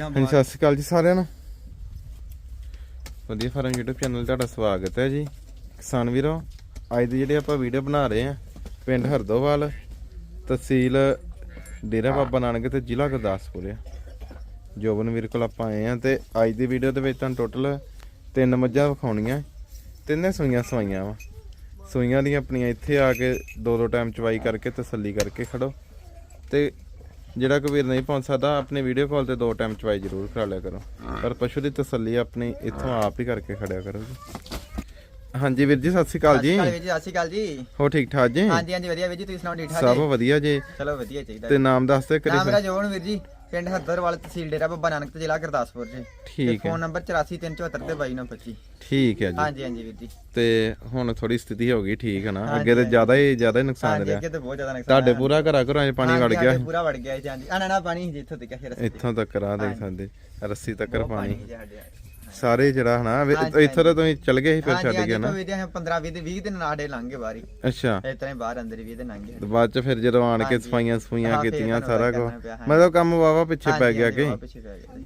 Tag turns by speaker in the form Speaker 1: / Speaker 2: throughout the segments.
Speaker 1: ਮੱਝਾਂ
Speaker 2: ਹਾਂਜੀ ਸਤਿ ਸ਼੍ਰੀ ਅਕਾਲ ਜੀ ਸਾਰਿਆਂ ਨੂੰ। ਵਧੀਆ ਫਾਰਮ YouTube ਚੈਨਲ ਤੁਹਾਡਾ ਸਵਾਗਤ ਹੈ ਜੀ। ਕਿਸਾਨ ਵੀਰੋ ਅੱਜ ਦੀ ਜਿਹੜੀ ਆਪਾਂ ਵੀਡੀਓ ਬਣਾ ਰਹੇ ਆ ਪਿੰਡ ਹਰਦੋਵਾਲ ਤਹਿਸੀਲ ਡੇਰਾ ਬਾਬਾ ਨਾਨਕ ਤੇ ਜ਼ਿਲ੍ਹਾ ਗੁਰਦਾਸਪੁਰ ਆ। ਜੋਬਨ ਵੀਰ ਕੋਲ ਆਪਾਂ ਆਏ ਆ ਤੇ ਅੱਜ ਦੀ ਵੀਡੀਓ ਦੇ ਵਿੱਚ ਤੁਹਾਨੂੰ ਟੋਟਲ ਤਿੰਨ ਮੱਝਾਂ ਵਿਖਾਉਣੀਆਂ ਤਿੰਨੇ ਸੂਈਆਂ ਸਵਾਈਆਂ ਵਾ। ਸੂਈਆਂ ਦੀਆਂ ਆਪਣੀਆਂ ਇੱਥੇ ਆ ਕੇ ਦੋ ਦੋ ਟਾਈਮ ਚਵਾਈ ਕਰਕੇ ਤਸੱਲੀ ਕਰਕੇ ਖੜੋ। ਤੇ ਜਿਹੜਾ ਕੋਈ ਵੀਰ ਨਹੀਂ ਪਹੁੰਚ ਸਕਦਾ ਆਪਣੀ ਵੀਡੀਓ ਕਾਲ ਤੇ ਦੋ ਟਾਈਮ ਚਵਾਈ ਜ਼ਰੂਰ ਕਰਾ ਲਿਆ ਕਰੋ। ਪਰ ਪਸ਼ੂ ਦੀ ਤਸੱਲੀ ਆਪਣੀ ਇੱਥੋਂ ਆਪ ਹੀ ਕਰਕੇ ਖੜਿਆ ਕਰੋ ਜੀ। ਹਾਂਜੀ ਵੀਰ ਜੀ ਸਤਿ ਸ਼੍ਰੀ ਅਕਾਲ ਜੀ।
Speaker 1: ਸਤਿ ਸ਼੍ਰੀ ਅਕਾਲ ਵੀਰ ਜੀ ਸਤਿ ਸ਼੍ਰੀ ਅਕਾਲ ਜੀ।
Speaker 2: ਹੋ ਠੀਕ ਠਾਕ ਜੀ?
Speaker 1: ਹਾਂਜੀ ਹਾਂਜੀ ਵਧੀਆ ਵੀਰ ਜੀ ਤੁਸੀਂ ਸੁਣਾਓ ਠੀਕ ਠਾਕ
Speaker 2: ਸਭ ਵਧੀਆ ਜੀ।
Speaker 1: ਚਲੋ ਵਧੀਆ ਚਾਹੀਦਾ
Speaker 2: ਤੇ ਨਾਮ ਦੱਸ ਦਿਓ
Speaker 1: ਨਾਮ ਮੇਰਾ
Speaker 2: ਕਰੀ
Speaker 1: ਜੋਨ ਵੀਰ ਜੀ। ਪਿੰਡ ਹੱਦਰਵਾਲ ਤਹਿਸੀਲ ਡੇਰਾ ਬੱਬਾ ਨਾਨਕ ਤੇ ਜ਼ਿਲ੍ਹਾ ਗੁਰਦਾਸਪੁਰ ਜੀ।
Speaker 2: ਠੀਕ ਹੈ।
Speaker 1: ਫੋਨ ਨੰਬਰ 843774 ਤੇ 2225
Speaker 2: ਠੀਕ ਹੈ ਜੀ।
Speaker 1: ਹਾਂਜੀ ਹਾਂਜੀ ਵੀਰ ਜੀ।
Speaker 2: ਤੇ ਹੁਣ ਥੋੜੀ ਸਥਿਤੀ ਹੋ ਗਈ ਠੀਕ ਹੈ ਨਾ। ਅੱਗੇ ਤੇ। ਜ਼ਿਆਦਾ ਹੀ ਜ਼ਿਆਦਾ ਹੀ ਨੁਕਸਾਨ
Speaker 1: ਹਾਂਜੀ
Speaker 2: ਰਿਹਾ।
Speaker 1: ਅੱਗੇ ਤੇ ਬਹੁਤ ਜ਼ਿਆਦਾ ਨੁਕਸਾਨ
Speaker 2: ਤੁਹਾਡੇ। ਪੂਰਾ ਘਰਾਂ ਘਰਾਂ 'ਚ ਪਾਣੀ ਵੜ ਗਿਆ।
Speaker 1: ਪੂਰਾ ਵੜ ਗਿਆ ਜੀ ਹਾਂਜੀ। ਆਣਾ ਨਾ ਪਾਣੀ ਜਿੱਥੋਂ ਤੱਕ ਰਸਤੇ
Speaker 2: ਇੱਥੋਂ ਤੱਕ ਰਾਹ ਦੇਖ। ਸਕਦੇ। ਰੱਸੀ ਤੱਕ ਪਾਣੀ। ਸਾਰੇ ਜਿਹੜਾ ਹਨਾ ਵੀ
Speaker 1: ਹਾਂਜੀ,
Speaker 2: ਇੱਥੋਂ ਤਾਂ ਤੁਸੀਂ ਚਲ ਗਏ ਸੀ ਫਿਰ ਛੱਡ
Speaker 1: ਹਾਂਜੀ
Speaker 2: ਨਾ।
Speaker 1: ਵੀਰ ਜੀ 15 20 20 ਦਿਨ ਨਾੜੇ ਲੰਘ ਗਏ ਬਾਰੀ
Speaker 2: ਅੱਛਾ।
Speaker 1: ਇਸ ਤਰ੍ਹਾਂ ਹੀ ਬਾਹਰ ਅੰਦਰ ਹੀ 20 ਦਿਨ ਲੰਘ
Speaker 2: ਤੇ ਬਾਅਦ ਚ ਫਿਰ ਜਦੋਂ ਆਣ ਕੇ
Speaker 1: ਹਾਂਜੀ।
Speaker 2: ਸਫਾਈਆਂ ਸਫੂਈਆਂ
Speaker 1: ਹਾਂ, ਫਿਰ
Speaker 2: ਕੀਤੀਆਂ
Speaker 1: ਤੁਹਾਨੂੰ
Speaker 2: ਸਾਰਾ
Speaker 1: ਕਰਨਾ
Speaker 2: ਕੁਝ
Speaker 1: ਪਿਆ, ਹਾਂਜੀ।
Speaker 2: ਮਤਲਬ ਕੰਮ ਵਾਵਾ ਪਿੱਛੇ ਪੈ ਗਿਆ ਕਿ?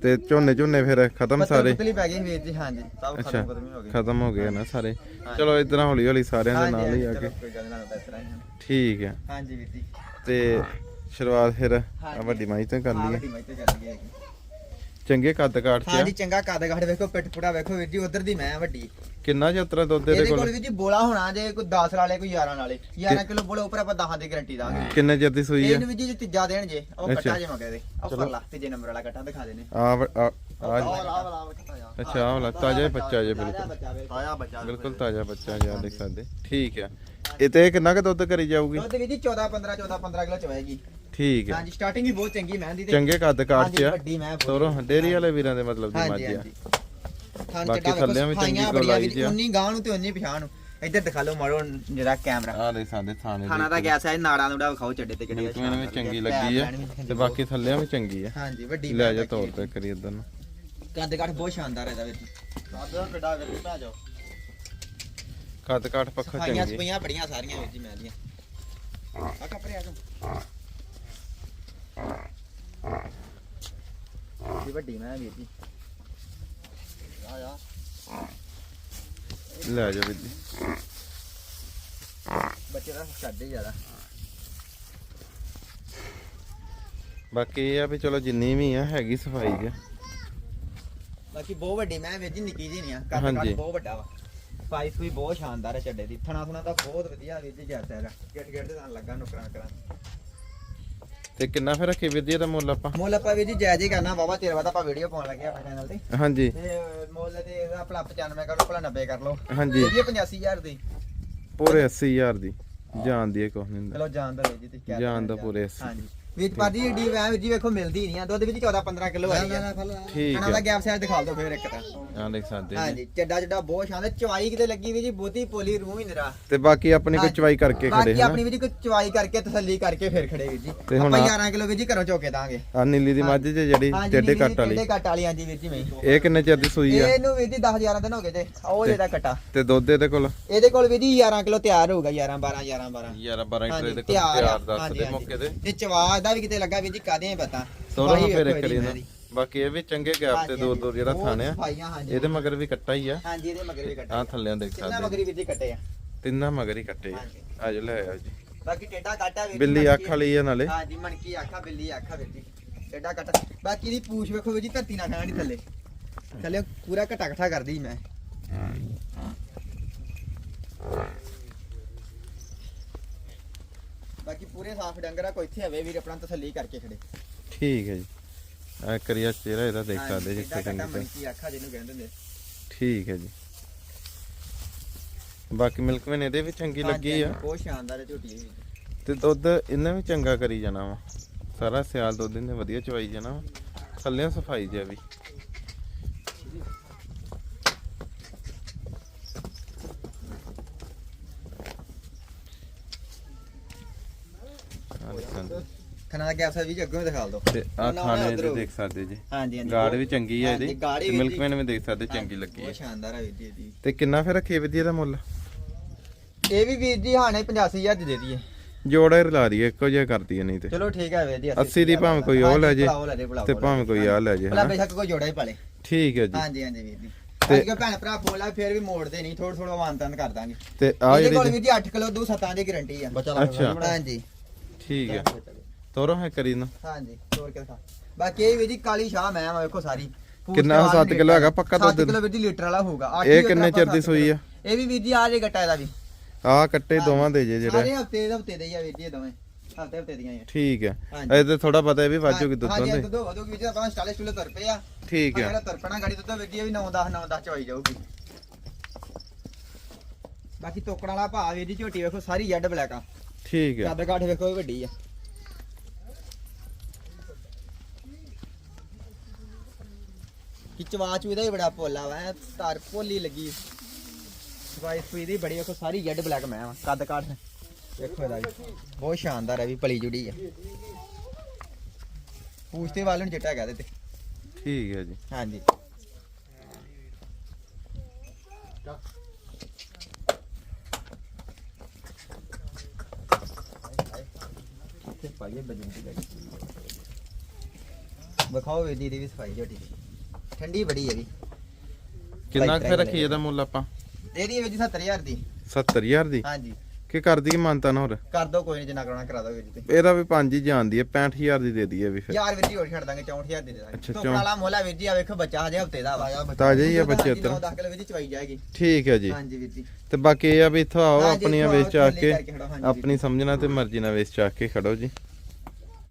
Speaker 2: ਤੇ ਝੋਨੇ ਝੋਨੇ ਫਿਰ ਖਤਮ ਸਾਰੇ?
Speaker 1: ਪੁਤਲੀ ਪੈ ਗਈ ਵੀਰ ਜੀ ਹਾਂਜੀ। ਸਭ
Speaker 2: ਅੱਛਾ
Speaker 1: ਖਤਮ ਖਤਮ ਹੀ ਹੋ ਗਏ।
Speaker 2: ਖਤਮ ਹੋ ਗਏ ਨਾ ਸਾਰੇ। ਚਲੋ ਇਦਾਂ ਹੌਲੀ ਹੌਲੀ ਸਾਰਿਆਂ ਦੇ
Speaker 1: ਹਾਂਜੀ,
Speaker 2: ਨਾਲ ਹੀ ਆ
Speaker 1: ਹਾਂਜੀ,
Speaker 2: ਕੇ।
Speaker 1: ਚਲੋ ਕੋਈ ਗੱਲ ਨਾ ਇਸ ਤਰ੍ਹਾਂ ਹੀ।
Speaker 2: ਠੀਕ ਹੈ।
Speaker 1: ਹਾਂਜੀ ਵੀਰ ਜੀ।
Speaker 2: ਤੇ ਸ਼ੁਰੂਆਤ ਫਿਰ। ਵੱਡੀ ਮਾਈ ਤੋਂ ਕਰ ਲਈਏ
Speaker 1: ਤੇ ਹੈਗੀ।
Speaker 2: ਚੰਗੇ ਕੱਦ ਕਾਠ ਚ ਆ।
Speaker 1: ਹਾਂਜੀ ਚੰਗਾ ਕੱਦ ਗਾੜ ਵੇਖੋ ਪਿੱਠ ਪੁੜਾ ਵੇਖੋ ਵੀਰ ਜੀ ਉਧਰ ਦੀ ਮੈਂ ਵੱਡੀ।
Speaker 2: ਕਿੰਨਾ ਜਤਰਾ ਦੁੱਧ ਇਹਦੇ
Speaker 1: ਇਹਦੇ ਕੋਲ?
Speaker 2: ਕੋਲ
Speaker 1: ਵੀਰ ਜੀ ਬੋਲਾ ਹੋਣਾ ਜੇ ਕੋਈ 10 ਵਾਲੇ ਕੋਈ 11 ਵਾਲੇ। 11 ਕਿਲੋ ਬੋਲੇ ਉੱਪਰ ਆਪਾਂ 10 ਦੀ ਗਾਰੰਟੀ ਦਾਂਗੇ।
Speaker 2: ਕਿੰਨੇ ਚਿਰ ਦੀ ਸੂਈ ਆ?
Speaker 1: ਇਹਨੂੰ ਵੀਰ ਜੀ ਜੇ ਤੀਜਾ ਦੇਣ ਜੇ ਉਹ
Speaker 2: ਅੱਛਾ।
Speaker 1: ਕੱਟਾ ਜੇ ਮਗੇ ਦੇ ਉਹ
Speaker 2: ਚਲੋ।
Speaker 1: ਪਰ ਲਾ ਤੀਜੇ ਨੰਬਰ ਵਾਲਾ ਕੱਟਾ ਦਿਖਾ ਦੇਣੇ
Speaker 2: ਆ ਵ- ਆ ਆ-
Speaker 1: ਜਾ।
Speaker 2: ਅੱਛਾ ਆਹ ਵਾਲਾ ਤਾਜ਼ਾ ਹੀ ਬੱਚਾ ਜੇ ਬਿਲਕੁਲ।
Speaker 1: ਤਾਜ਼ਾ ਬੱਚਾ
Speaker 2: ਬਿਲਕੁਲ। ਤਾਜ਼ਾ ਬੱਚਾ ਜਿਆ ਦੇਖ ਸਕਦੇ। ਠੀਕ ਆ। ਇਹ ਤੇ ਕਿੰਨਾ ਕੁ ਦੁੱਧ ਕਰੀ ਜਾਊਗੀ?
Speaker 1: ਦੁੱਧ ਵੀਰ ਜੀ 14 15 14 15 ਕਿਲੋ ਚਵਾਏਗੀ
Speaker 2: ਠੀਕ ਹੈ।
Speaker 1: ਹਾਂਜੀ ਸਟਾਰਟਿੰਗ ਹੀ ਬਹੁਤ ਚੰਗੀ ਮਹਿੰਦੀ ਤੇ।
Speaker 2: ਚੰਗੇ ਕੱਦ ਕਾਠ ਚ
Speaker 1: ਹਾਂਜੀ,
Speaker 2: ਆ।
Speaker 1: ਵੱਡੀ ਮੈਂ।
Speaker 2: ਤੋਰੋ ਡੇਰੀ ਵਾਲੇ ਵੀਰਾਂ ਦੇ ਮਤਲਬ ਦੀ ਮੱਝ
Speaker 1: ਹਾਂਜੀ।
Speaker 2: ਆ ਬਾਕੀ ਥੱਲਿਆਂ ਵੀ ਚੰਗੀ ਗੋਲਾਈ
Speaker 1: ਵੀਰ ਜੀ,
Speaker 2: ਆ।
Speaker 1: ਉਨੀ ਗਾਂ ਨੂੰ ਤੇ ਉਨੀ ਪਛਾਣ ਨੂੰ। ਇੱਧਰ ਦਿਖਾ ਲਓ ਮਾਰੋ ਜਿਹੜਾ ਕੈਮਰਾ
Speaker 2: ਆ ਦੇ ਸਾਡੇ ਥਾਣੇ
Speaker 1: ਖਾਣਾ ਦਾ ਗੈਸ ਹੈ ਨਾੜਾਂ ਨੂੜਾ ਵਿਖਾਓ ਚੱਡੇ ਤੇ ਕਿਹੜੇ
Speaker 2: ਮੈਨੂੰ ਵੀ ਚੰਗੀ ਲੱਗੀ ਆ ਤੇ ਬਾਕੀ ਥੱਲਿਆਂ ਵੀ ਚੰਗੀ ਆ।
Speaker 1: ਹਾਂਜੀ ਵੱਡੀ
Speaker 2: ਲੈ ਜਾ ਤੌਰ ਤੇ ਕਰੀ ਇਦਾਂ ਨੂੰ।
Speaker 1: ਕੱਦ ਕੱਟ ਬਹੁਤ ਸ਼ਾਨਦਾਰ ਹੈ ਇਹਦਾ ਵੀਰ ਕੱਦ ਕਿੱਡਾ ਵੀਰ ਭਾ ਜਾਓ
Speaker 2: ਕੱਦ ਕਾਠ ਪੱਖਾ
Speaker 1: ਸਫਾਈਆਂ
Speaker 2: ਚੰਗੀ
Speaker 1: ਸਪਈਆਂ ਬੜੀਆਂ ਸਾਰੀਆਂ ਵੀਰ ਜੀ ਮੈਂ ਦੀਆਂ ਆ ਕੱਪੜੇ ਆ ਜਾਓ। ਇਹ ਵੱਡੀ ਮੈਂ ਵੀਰ ਜੀ। ਆ ਜਾ
Speaker 2: ਲੈ ਜਾ ਵੀਰ ਜੀ।
Speaker 1: ਬੱਚੇ ਦਾ ਛੱਡੇ ਜ਼ਿਆਦਾ
Speaker 2: ਬਾਕੀ ਇਹ ਆ ਵੀ ਚਲੋ ਜਿੰਨੀ ਵੀ ਆ ਹੈਗੀ ਸਫ਼ਾਈ ਜੀ
Speaker 1: ਬਾਕੀ ਬਹੁਤ ਵੱਡੀ ਮੈਂ ਵੀਰ ਜੀ ਨਿੱਕੀ ਜੀ ਨਹੀਂ ਆ। ਕੱਦ
Speaker 2: ਹਾਂਜੀ।
Speaker 1: ਕੱਟ ਬਹੁਤ ਵੱਡਾ ਵਾ। ਸਾਈਜ਼ ਵੀ ਬਹੁਤ ਸ਼ਾਨਦਾਰ ਹੈ ਚੱਡੇ ਦੀ। ਥਣਾ ਥਣਾ ਤਾਂ ਬਹੁਤ ਵਧੀਆ ਵੀਰ ਜੀ ਜੱਟ ਹੈਗਾ ਗੇਟ ਗੇਟ ਤਾਂ ਲੱਗਾ ਨੁਕਰਾਂ ਕਰਾਂ
Speaker 2: ਤੇ ਕਿੰਨਾ ਫਿਰ ਰੱਖੀ ਜੀ ਇਹਦਾ ਮੁੱਲ ਆਪਾਂ?
Speaker 1: ਮੁੱਲ ਆਪਾਂ ਵੀਰ ਜੀ ਜਾਇਜ਼ ਹੀ ਕਰਨਾ ਬਾਬਾ ਤੇਰੇ ਬਾਅਦ ਆਪਾਂ ਵੀਡੀਓ ਪਾਉਣ ਲੱਗੇ ਆਪਣੇ ਚੈਨਲ ਤੇ।
Speaker 2: ਹਾਂਜੀ।
Speaker 1: ਤੇ ਮੁੱਲ ਤੇ ਇਹਦਾ ਆਪਣਾ 95 ਕਰ ਲਓ ਭਲਾ 90 ਕਰ ਲਓ।
Speaker 2: ਹਾਂਜੀ।
Speaker 1: ਇਹ 85000 ਦੀ।
Speaker 2: ਪੂਰੇ 80000 ਦੀ। ਜਾਣ ਦੀ ਨਹੀਂ ਹੁੰਦਾ।
Speaker 1: ਚਲੋ ਜਾਣ ਦੋ ਜੀ ਕਹਿ
Speaker 2: ਜਾਣ ਦੋ ਪੂਰੇ 80
Speaker 1: ਹਾਂਜੀ। ਵੀਰ ਪਾਜੀ ਏਡੀ ਵੈ ਵੀਰ ਜੀ ਵੇਖੋ ਮਿਲਦੀ ਨਹੀਂ ਆ ਦੁੱਧ ਵਿੱਚ 14 15 ਕਿਲੋ ਆ। ਰਹੀ ਆ
Speaker 2: ਠੀਕ
Speaker 1: ਦਾ
Speaker 2: ਹੈ
Speaker 1: ਗੈਪ ਸਾਈਜ਼ ਦਿਖਾ ਦਿਓ ਫੇਰ ਇੱਕ ਤਾਂ।
Speaker 2: ਆ ਦੇਖ ਸਕਦੇ ਜੀ
Speaker 1: ਹਾਂਜੀ ਚੱਡਾ ਚੱਡਾ ਬਹੁਤ ਸ਼ਾਨਦਾਰ ਚਵਾਈ ਕਿਤੇ ਲੱਗੀ ਵੀ ਜੀ ਬਹੁਤੀ ਪੋਲੀ ਰੂਹ ਹੀ ਨਰਾ।
Speaker 2: ਤੇ ਬਾਕੀ ਆਪਣੀ ਕੋਈ। ਚਵਾਈ ਕਰਕੇ ਖੜੇ
Speaker 1: ਬਾਕੀ
Speaker 2: ਹਾਂ
Speaker 1: ਆਪਣੀ ਵੀ ਜੀ ਕੋਈ ਚਵਾਈ ਕਰਕੇ ਤਸੱਲੀ ਕਰਕੇ ਫੇਰ ਖੜੇ ਵੀਰ ਜੀ।
Speaker 2: ਤੇ ਹੁਣ
Speaker 1: ਆਪਾਂ
Speaker 2: ਆ-
Speaker 1: 11 ਕਿਲੋ ਵੀਰ ਜੀ ਘਰੋਂ ਚੋਕੇ ਦਾਂਗੇ।
Speaker 2: ਆ ਨੀਲੀ ਦੀ ਮੱਝ ਜੇ ਜਿਹੜੀ ਟੇਡੇ ਕੱਟ ਵਾਲੀ।
Speaker 1: ਟੇਢੇ ਕੱਟ ਵਾਲੀ ਹਾਂਜੀ ਵੀਰ ਜੀ ਮੈਂ।
Speaker 2: ਇਹ ਕਿੰਨੇ ਚਿਰ ਦੀ ਸੂਈ ਆ?
Speaker 1: ਇਹਨੂੰ ਵੀਰ ਜੀ 10 11 ਦਿਨ ਹੋ ਗਏ ਤੇ ਉਹ ਜਿਹੜਾ ਕਟਾ
Speaker 2: ਤੇ ਦੁੱਧ ਇਹਦੇ ਕੋਲ?
Speaker 1: ਇਹਦੇ ਕੋਲ ਵੀਰ ਜੀ 11 ਕਿਲੋ ਤਿਆਰ ਹੋਊਗਾ 11 12 11 12
Speaker 2: 11 12 ਲੀਟਰ
Speaker 1: ਹਾਂਜੀ,
Speaker 2: ਇਹਦੇ ਕੋਲ
Speaker 1: ਤਿਆਰ
Speaker 2: ਦੱਸ ਦੇ। ਮੌਕੇ ਤੇ।
Speaker 1: ਤੇ ਚਵਾ ਦਾ ਵੀ ਕਿਤੇ ਲੱਗਾ ਵੀਰ ਜੀ ਕਾਦੇ ਪਤਾ
Speaker 2: ਤੋਰੋ
Speaker 1: ਸਫ਼ਾਈ
Speaker 2: ਫਿਰ
Speaker 1: ਵੇਖੋ
Speaker 2: ਇੱਕ
Speaker 1: ਇਹਦੀ
Speaker 2: ਵਾਰੀ ਨਾ।
Speaker 1: ਮੇਰੀ।
Speaker 2: ਬਾਕੀ ਇਹ ਵੀ ਚੰਗੇ ਗੈਪ ਤੇ
Speaker 1: ਹਾਂਜੀ,
Speaker 2: ਦੋ ਦੋ ਜਿਹੜਾ
Speaker 1: ਬਹੁਤ
Speaker 2: ਥਾਣੇ ਆ।
Speaker 1: ਸਫਾਈਆਂ, ਹਾਂਜੀ।
Speaker 2: ਇਹਦੇ ਮਗਰ ਵੀ ਕੱਟਾ ਹੀ ਆ।
Speaker 1: ਹਾਂਜੀ ਇਹਦੇ ਮਗਰ ਵੀ ਕੱਟੇ।
Speaker 2: ਆ ਥੱਲਿਆਂ ਦੇਖ
Speaker 1: ਕਿੰਨਾ
Speaker 2: ਸਕਦੇ
Speaker 1: ਮਗਰੀ ਵੀਰ ਜੀ ਕੱਟੇ ਆ।
Speaker 2: ਤਿੰਨਾਂ ਮਗਰ ਹੀ ਕੱਟੇ ਆ।
Speaker 1: ਹਾਂਜੀ।
Speaker 2: ਆਜੋ ਲੈ ਆਓ ਜੀ।
Speaker 1: ਬਾਕੀ ਟੇਡਾ ਕਾਟਾ ਜੀ,
Speaker 2: ਬਿੱਲੀ ਅੱਖ ਵਾਲੀ ਆ ਨਾਲੇ।
Speaker 1: ਹਾਂਜੀ ਮਣਕੀ ਆਖਾ ਬਿੱਲੀ ਆਖਾ ਵੀਰ ਜੀ। ਟੇਡਾ ਕਾਟਾ ਬਾਕੀ ਦੀ ਪੂਛ ਵੇਖੋ ਵੀਰ ਜੀ ਧਰਤੀ ਨਾ ਖਾਣੀ ਥੱਲੇ। ਥੱਲੇ ਪੂਰਾ ਘਟਾ ਘਟਾ ਕਰਦੀ ਮੈਂ ਬਾਕੀ ਪੂਰੇ ਸਾਫ਼ ਡੰਗਰਾ ਕੋਈ ਇੱਥੇ ਹੋਵੇ ਵੀਰ ਆਪਣਾ ਤਸੱਲੀ ਕਰਕੇ ਖੜੇ।
Speaker 2: ਠੀਕ ਹੈ ਜੀ। ਆ ਕਰੀਆ ਚਿਹਰਾ ਇਹਦਾ ਦੇਖ ਸਕਦੇ ਜਿੱਥੇ ਤਰ੍ਹਾਂ
Speaker 1: ਮਣਕੀ ਆਖਾ ਜਿਹਨੂੰ ਕਹਿੰਦੇ ਹੁੰਦੇ।
Speaker 2: ਠੀਕ ਹੈ ਜੀ। ਬਾਕੀ ਮਿਲਕਮੈਨ ਇਹਦੇ ਵੀ ਚੰਗੀ ਲੱਗੀ ਆ।
Speaker 1: ਬਹੁਤ ਸ਼ਾਨਦਾਰ ਹੈ ਝੋਟੀ ਵੀ
Speaker 2: ਤੇ ਦੁੱਧ ਇਹਨੇ ਵੀ ਚੰਗਾ ਕਰੀ ਜਾਣਾ ਵਾ। ਸਾਰਾ ਸਿਆਲ ਦੁੱਧ ਇਹਨੇ ਵਧੀਆ ਚਵਾਈ ਜਾਣਾ ਥੱਲੇ ਸਫ਼ਾਈ ਜਿਆ ਵੀ ਆਹ ਦੇਖ ਸਕਦੇ।
Speaker 1: ਖਣਾ ਦਾ ਗੈਪ ਵੀ ਜੀ ਅੱਗੋਂ ਵੀ ਦਿਖਾ ਦਿਓ।
Speaker 2: ਤੇ ਆ ਖਾਣੇ ਇਹਦੇ
Speaker 1: ਹੋ।
Speaker 2: ਦੇਖ ਸਕਦੇ ਜੀ।
Speaker 1: ਹਾਂਜੀ ਹਾਂਜੀ।
Speaker 2: ਗਾੜ ਵੀ ਚੰਗੀ ਆ
Speaker 1: ਹਾਂਜੀ,
Speaker 2: ਇਹਦੀ
Speaker 1: ਹੀ
Speaker 2: ਤੇ
Speaker 1: ਵੀ
Speaker 2: ਮਿਲਕਮੈਨ ਵੀ ਦੇਖ ਸਕਦੇ ਚੰਗੀ ਲੱਗੀ
Speaker 1: ਬਹੁਤ
Speaker 2: ਹੈ
Speaker 1: ਸ਼ਾਨਦਾਰ ਹੈ ਵੀਰ ਜੀ ਇਹਦੀ।
Speaker 2: ਤੇ ਕਿੰਨਾ ਫਿਰ ਰੱਖੀ ਵਧੀਆ ਦਾ ਮੁੱਲ?
Speaker 1: ਇਹ ਵੀ ਵੀਰ ਜੀ ਹਾਣੇ 85000 ਦੀ ਦੇ ਦਈਏ।
Speaker 2: ਜੋੜਾ ਹੀ ਰਲਾ ਦਈਏ ਇੱਕੋ ਜਿਹਾ ਕਰਦੀ ਹੈ ਨਹੀਂ ਤੇ।
Speaker 1: ਚਲੋ ਠੀਕ ਹੈ ਵੀਰ ਜੀ
Speaker 2: 80 ਦੀ ਭਾਵੇਂ ਕੋਈ ਉਹ ਲੈ ਜੇ
Speaker 1: ਲੈ ਜੇ
Speaker 2: ਤੇ ਭਾਵੇਂ ਕੋਈ ਆ ਲੈ ਜੇ
Speaker 1: ਭਲਾ ਬੇਸ਼ੱਕ ਕੋਈ ਜੋੜਾ ਹੀ ਪਾਲੇ
Speaker 2: ਠੀਕ ਹੈ ਜੀ।
Speaker 1: ਹਾਂਜੀ ਹਾਂਜੀ ਵੀਰ ਜੀ।
Speaker 2: ਤੇ-
Speaker 1: ਤੇ ਭੈਣ ਭਰਾ ਬੋਲਾ ਫਿਰ ਵੀ ਮੋੜਦੇ ਨਹੀਂ ਥੋੜਾ ਥੋੜਾ ਮਾਨਤਨ ਕਰ ਦਾਂਗੇ।
Speaker 2: ਤੇ ਆ
Speaker 1: ਇਹਦੇ ਕੋਲ
Speaker 2: ਜਿਹੜੀ
Speaker 1: ਵੀਰ ਜੀ 8 ਕਿਲੋ ਦੂ ਸੱਤਾਂ ਦੀ ਗਾਰੰਟੀ ਆ।
Speaker 2: ਅੱਛਾ।
Speaker 1: ਹਾਂਜੀ।
Speaker 2: ਠੀਕ ਹੈ ਤੋਰੋ ਹੈ ਕਰੀ ਨਾ।
Speaker 1: ਹਾਂਜੀ ਹੋਰ ਕੀ ਦਿਖਾ। ਬਾਕੀ ਇਹ ਵੀਰ ਜੀ ਕਾਲੀ ਸ਼ਾਹ ਮੈਂ ਆ ਵੇਖੋ ਸਾਰੀ।
Speaker 2: ਕਿੰਨਾ
Speaker 1: ਤੇ ਵਾਲ
Speaker 2: ਸੱਤ
Speaker 1: ਨੀ
Speaker 2: ਕਿੱਲੋ ਹੈਗਾ। ਪੱਕਾ
Speaker 1: ਸੱਤ
Speaker 2: ਦੁੱਧ?
Speaker 1: ਕਿਲੋ ਵੀਰ ਜੀ ਲੀਟਰ ਵਾਲਾ ਹੋਊਗਾ।
Speaker 2: ਇਹ
Speaker 1: ਹੀ
Speaker 2: ਕਿੰਨੇ ਚਿਰ ਦੀ ਸੂਈ ਆ?
Speaker 1: ਇਹ ਵੀ ਵੀਰ ਜੀ ਆ ਜੇ ਗੱਟਾ ਇਹਦਾ ਵੀ।
Speaker 2: ਆ ਕੱਟੇ ਦੋਵਾਂ ਦੇ ਜੇ
Speaker 1: ਸਾਰੇ
Speaker 2: ਜਿਹੜੇ
Speaker 1: ਹਫ਼ਤੇ ਦੇ ਹਫ਼ਤੇ ਦੇ ਹੀ ਆ ਵੀਰ ਜੀ ਇਹ ਦੋਵੇਂ। ਹਫ਼ਤੇ ਹਫ਼ਤੇ ਦੀਆਂ ਹੀ ਆ।
Speaker 2: ਠੀਕ ਹੈ। ਇਹ ਤੇ ਥੋੜਾ ਪਤਾ ਹੈ ਵੀ ਵਾਜੂ ਕਿ ਦੁੱਧ
Speaker 1: ਹਾਂਜੀ
Speaker 2: ਦੇ।
Speaker 1: ਦੁੱਧ ਵਧੂਗੀ ਵੀਰ ਜੀ। ਆਪਾਂ ਸਟਾਲੇ ਸਟੂਲੇ ਤੁਰ ਪਏ ਆ।
Speaker 2: ਠੀਕ ਹੈ
Speaker 1: ਤਰਪਣਾ ਗਾੜੀ ਦੁੱਧ ਵੀਰ ਜੀ ਇਹ ਵੀ 9 10 9 10 ਚੋਈ ਜਾਊਗੀ। ਬਾਕੀ ਤੋਕੜ ਵਾਲਾ ਭਾ ਵੀਰ ਜੀ ਝੋਟੀ ਵੇਖੋ ਸਾਰੀ ਜੈਡ ਬਲੈਕ ਆ।
Speaker 2: ਠੀਕ ਹੈ
Speaker 1: ਕੱਦ ਕਾਠ ਵੇਖੋ ਇਹ ਵੱਡੀ ਆ। ਕਿ ਚਵਾਚ ਇਹਦਾ ਹੀ ਬੜਾ ਭੋਲਾ ਵਾ ਤਾਰ ਭੋਲੀ ਲੱਗੀ। ਸਫ਼ਾਈ ਸੂਈ ਦੀ ਬੜੀ ਵੇਖੋ ਸਾਰੀ ਜੈਡ ਬਲੈਕ ਮੈਂ ਵਾ ਕੱਦ ਕਾਠ। ਵੇਖੋ ਇਹਦਾ ਵੀ ਬਹੁਤ ਸ਼ਾਨਦਾਰ ਹੈ ਵੀ ਭਲੀ ਜੁੜੀ ਆ। ਪੂਛਤੇ ਵਾਲ ਨੂੰ ਚਿੱਟਾ ਹੈਗਾ ਇਹਦੇ ਤੇ
Speaker 2: ਠੀਕ ਹੈ ਜੀ।
Speaker 1: ਹਾਂਜੀ। ਤੇ ਪਾਈਏ ਬਜਨ ਦੀ ਗਾੜੀ ਵਿਖਾਓ ਜੀ ਦੀ ਵੀ ਸਫ਼ਾਈ ਦੀ। ਠੰਡੀ ਬੜੀ ਹੈ ਵੀ
Speaker 2: ਕਿੰਨਾ ਕੁ ਫਿਰ ਰੱਖੀ ਇਹਦਾ ਮੁੱਲ ਆਪਾਂ?
Speaker 1: ਇਹਦੀ ਵੀਰ ਜੀ 70000 ਦੀ।
Speaker 2: 70000 ਦੀ?
Speaker 1: ਹਾਂਜੀ।
Speaker 2: ਕਿ ਕਰਦੀ ਕੀ ਮੰਨਤਾ ਨਾ ਹੋਰ?
Speaker 1: ਕਰ ਦੋ ਕੋਈ ਨਹੀਂ ਜਿੰਨਾ ਕਰਾਉਣਾ ਕਰਾ ਦੋ ਵੀਰ ਜੀ
Speaker 2: ਇਹਦਾ ਵੀ ਪੰਜ ਹੀ ਜਾਂਦੀ ਹੈ 65000 ਦੀ ਦੇ ਦਈਏ ਵੀ ਫਿਰ।
Speaker 1: ਯਾਰ ਵੀਰ ਜੀ ਹੋਰ ਛੱਡ ਦਾਂਗੇ 64000 ਦੀ ਦੇ ਦਾਂਗੇ।
Speaker 2: ਅੱਛਾ,
Speaker 1: ਤੋਂ
Speaker 2: ਚੌਂ-
Speaker 1: ਵਾਲਾ ਮੋਲਾ ਵੀਰ ਜੀ ਆ ਵੇਖੋ ਬੱਚਾ ਹਜੇ ਹਫ਼ਤੇ ਦਾ ਵਾ।
Speaker 2: ਤਾਜ਼ਾ ਹੀ ਆ ਬੱਚੇ ਉੱਤਰ
Speaker 1: ਨੌ ਦਸ ਕਿਲੋ ਵੀਰ ਜੀ ਚਵਾਈ ਜਾਏਗੀ।
Speaker 2: ਠੀਕ ਹੈ ਜੀ।
Speaker 1: ਹਾਂਜੀ ਵੀਰ ਜੀ।
Speaker 2: ਤੇ ਬਾਕੀ ਇਹ ਆ ਵੀ ਇੱਥੋਂ ਆਓ ਆਪਣੀਆਂ ਵੇਚ
Speaker 1: ਥੱਲੇ
Speaker 2: ਕੇ ਆਪਣੀ ਸਮਝਣਾ ਤੇ ਮਰਜ਼ੀ ਨਾਲ ਵੇਚ ਚਾ ਕੇ ਖੜੋ ਜੀ।